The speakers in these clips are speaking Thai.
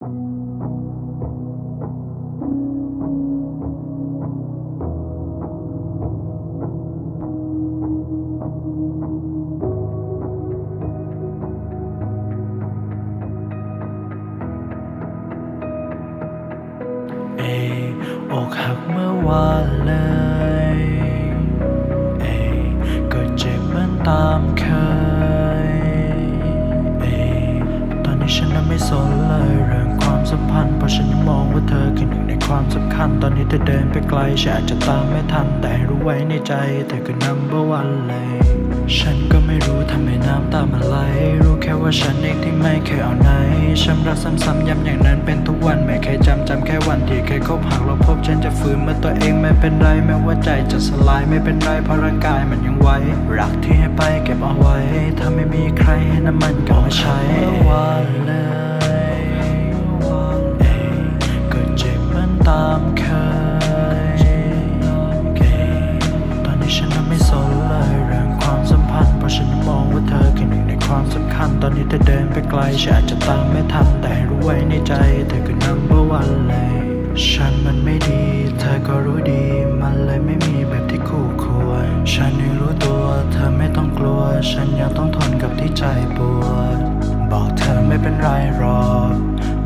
เอยอกหักเมื่อวานเลย เอยก็เจ็บเหมือนตามเคย เอยตอนนี้ฉันนั้นไม่สนเลย ความสำคัญตอนนี้เธอเดินไปไกลฉันอาจจะตามไม่ทันแต่รู้ไว้ในใจเธอคือ number one เลย ฉันก็ไม่รู้ทำไมน้ำตามันไหล รู้แค่ว่าฉันเองที่ไม่เคยเอาไหนช้ำรักซ้ำๆย้ำอย่างนั้นเป็นทุกวันไม่เคยจำจำแค่วันที่เคยคบหากเราพบฉันจะฝืนเมื่อตัวเองไม่เป็นไรแม้ว่าใจจะสลายไม่เป็นไรเพราะร่างกายมันยังไหวรักที่ให้ไปเก็บเอาไว้ถ้าไม่มีใครให้น้ำมันก็มาใช้วันเลย ความสำคัญตอนนี้เธอเดินไปไกลฉันอาจจะตามไม่ทันแต่ให้รู้ไว้ในใจ เธอคือ number one เลยฉันมันไม่ดี เธอก็รู้ดี มันเลยไม่มีแบบที่คู่ควร ฉันยังรู้ตัว เธอไม่ต้องกลัว ฉันยังต้องทนกับที่ใจปวด บอกเธอไม่เป็นไรหรอก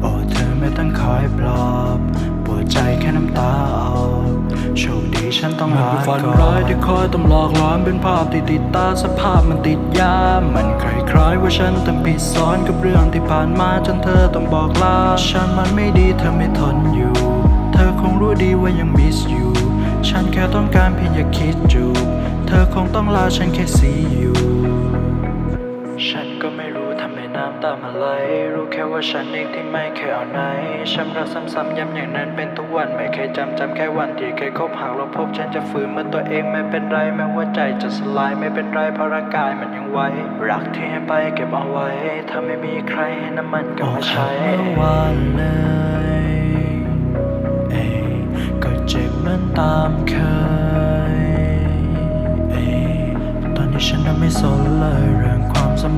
โอ้เธอไม่ต้องคอยปลอบปวดใจแค่น้ำตาออกโชคดีฉันต้องมันลาคือฝันก่อนร้ายที่คอยตำหลอกหลอนเป็นภาพที่ติดตาสภาพมันติดยามันายว่าฉันทำผิดซ้อนกับเรื่องที่ผ่านมาจนเธอต้องบอกลา ฉันมันไม่ดีเธอไม่ทนอยู่ เธอคงรู้ดีว่ายังมิสอยู่ ฉันแค่ต้องการเพียงอยากคิดจูบเธอคงต้องลาฉันแค่สีอยู่ ฉันก็ไม่รู้ น้ำตามันไหลรู้แค่ว่าฉันเองที่ไม่เคยเอาไหนช้ำรักซ้ำๆย้ำอย่างนั้นเป็นทุกวันไม่เคยจำจำแค่วันที่เคยคบหากเราพบฉันจะฝืนเมื่อตัวเองไม่เป็นไรแม้ว่าใจจะสลายไม่เป็นไรเพราะร่างกายมันยังไหวรักที่ให้ไปเก็บเอาไว้ ถ้าไม่มีใครให้น้ำมันก็มาใช้เมื่อวานเลย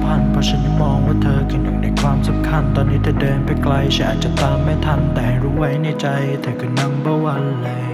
พันธ์เพราะฉันยังมองว่าเธอคือหนึ่งในความสำคัญ ตอนนี้เธอเดินไปไกลฉันอาจจะตามไม่ทัน แต่ให้รู้ไว้ในใจเธอคือ number one เลย